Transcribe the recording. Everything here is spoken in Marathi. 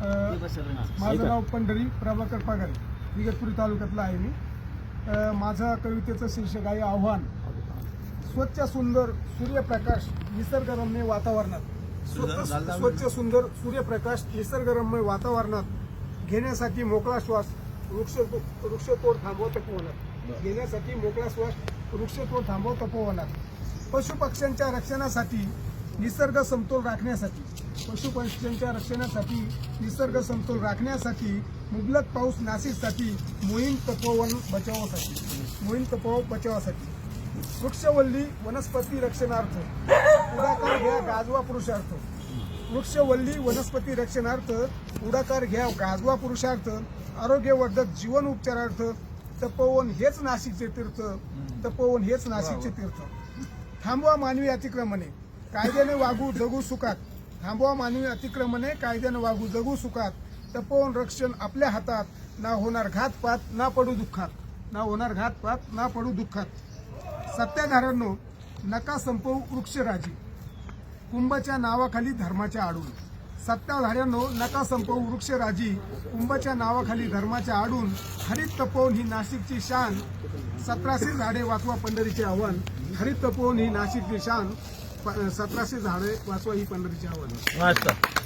माझं नाव पंढरी प्रभाकर पगारे. इगतपुरी तालुक्यातला आहे मी. माझं कवितेचं शीर्षक आहे आव्हान. स्वच्छ सुंदर सूर्यप्रकाश निसर्गरम्य वातावरणात. स्वच्छ स्वच्छ सुंदर सूर्यप्रकाश निसर्गरम्य वातावरणात घेण्यासाठी मोकळा श्वास वृक्ष वृक्षतोड थांबव तपोवनात. घेण्यासाठी मोकळा श्वास वृक्षतोड थांबव तपोवनात. पशुपक्ष्यांच्या रक्षणासाठी निसर्ग समतोल राखण्यासाठी पशुपक्ष्यांच्या रक्षणासाठी निसर्ग समतोल राखण्यासाठी मुबलक पाऊस नाशिकसाठी मोहीम तपोवन बचावासाठी मोहीम तपोव बचावासाठी. वृक्षवल्ली वनस्पती रक्षणार्थ पुढाकार घ्या गाजवा पुरुषार्थ. वृक्षवल्ली वनस्पती रक्षणार्थ पुढाकार घ्या गाजवा पुरुषार्थ. आरोग्यवर्धक जीवन उपचारार्थ तपोवन हेच नाशिकचे तीर्थ तपोवन हेच नाशिकचे तीर्थ. थांबवा मानवी अतिक्रमणे. कायद्याने वागू जगू सुखात. थांबवा मानवी अतिक्रमणे कायद्यानं वागू जगू सुखात. तपोवन रक्षण आपल्या हातात. ना होणार घातपात ना पडू दुःखात. ना होणार घातपात ना पडू दुःखात. सत्याधाऱ्यांनो नका संपवू वृक्षराजी. कुंभच्या नावाखाली धर्माच्या आडून. सत्ताधाऱ्यांनो नका संपवू वृक्षराजी. कुंभच्या नावाखाली धर्माच्या आडून. हरित तपोवन ही नाशिकची शान. सतराशे झाडे वाचवा पंढरीचे आव्हान. हरित तपोवन ही नाशिकची शान. सतराशे झाडे वाचवा ही पंढरीची आव्हान